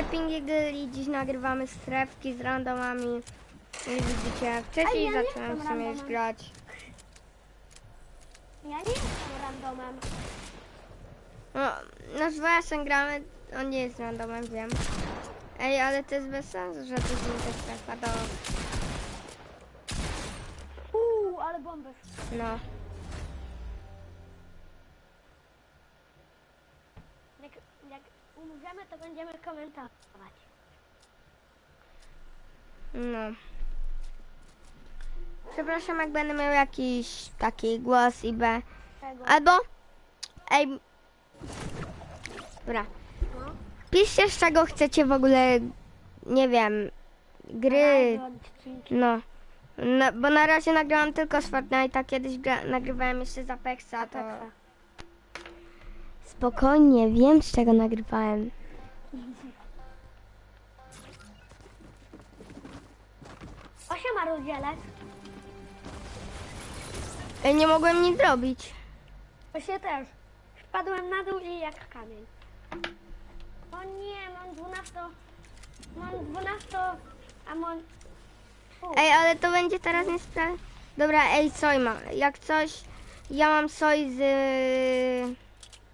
Happy gdy dziś nagrywamy strefki z randomami. I widzicie, wcześniej ja zacząłem w sumie już grać. Ja nie jestem randomem. No, nasz WSN gramy, on nie jest randomem, wiem. Ej, ale to jest bez sensu, że to jest strefa, to Uuu, ale bomby. no. Jak, jak umrzemy, to będziemy komentować. No. Przepraszam, jak będę miał jakiś taki głos i B. Albo. Ej. Dobra. No. Piszcie, z czego chcecie w ogóle. Nie wiem. Gry. No. no bo na razie nagrałam tylko z Fortnite'a. Kiedyś nagrywałem jeszcze z Apexa, to. Spokojnie, wiem z czego nagrywałem. Osiem marudzielek. Ej, nie mogłem nic zrobić. To się też. Wpadłem na dół i jak kamień. O nie, mam 12. Mam 12. A mam. Ej, ale to będzie teraz nie spra... Dobra, ej, soj ma. Jak coś, ja mam soj z...